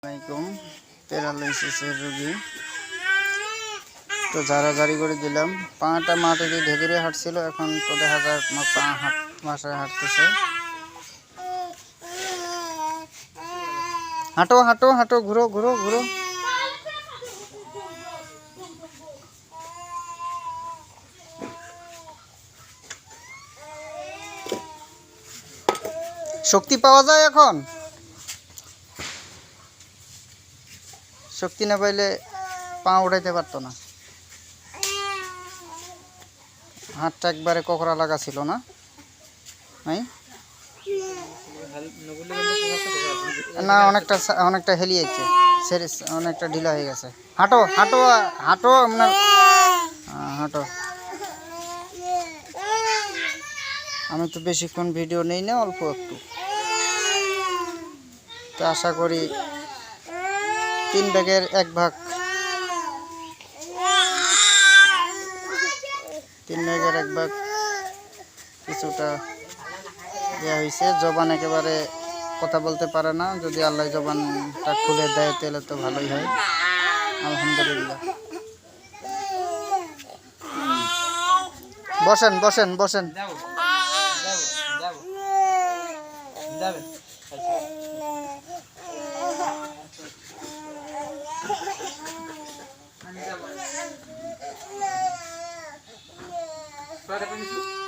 আসসালামাইকুম প্যারালাইসিসের রোগী। তো ঝাড়াঝাড়ি করে দিলাম, পাটা মাটি দিয়ে ঢেকে হাঁটছিল, এখন তো দেখা যায় পা হাঁট, বাসায় হাঁটতেছে। হাঁটো হাঁটো হাঁটো, ঘুরো ঘুরো ঘুরো। শক্তি পাওয়া যায় এখন? শক্তি না পাইলে পা উঠাইতে পারতো না। হাতটা একবারে কোকড়া লাগা ছিল না? নাই না অনেকটা অনেকটা হেলিয়েছে সেরে অনেকটা ঢিলা হয়ে গেছে। হাঁটো হাঁটো হাঁটো আপনার হ্যাঁ, হাঁটো। আমি তো বেশিক্ষণ ভিডিও নেই না অল্প একটু। তো আশা করি তিন ব্যাগের এক ভাগ। তিন ব্যাগের এক ভাগ কিছুটা দেওয়া হয়েছে। জবান একেবারে কথা বলতে পারে না। যদি আল্লাহ জবানটা খুলে দেয়, তাহলে তো ভালোই হয়। আলহামদুলিল্লাহ। বসেন বসেন বসেন। সোয়াটারটা নিছি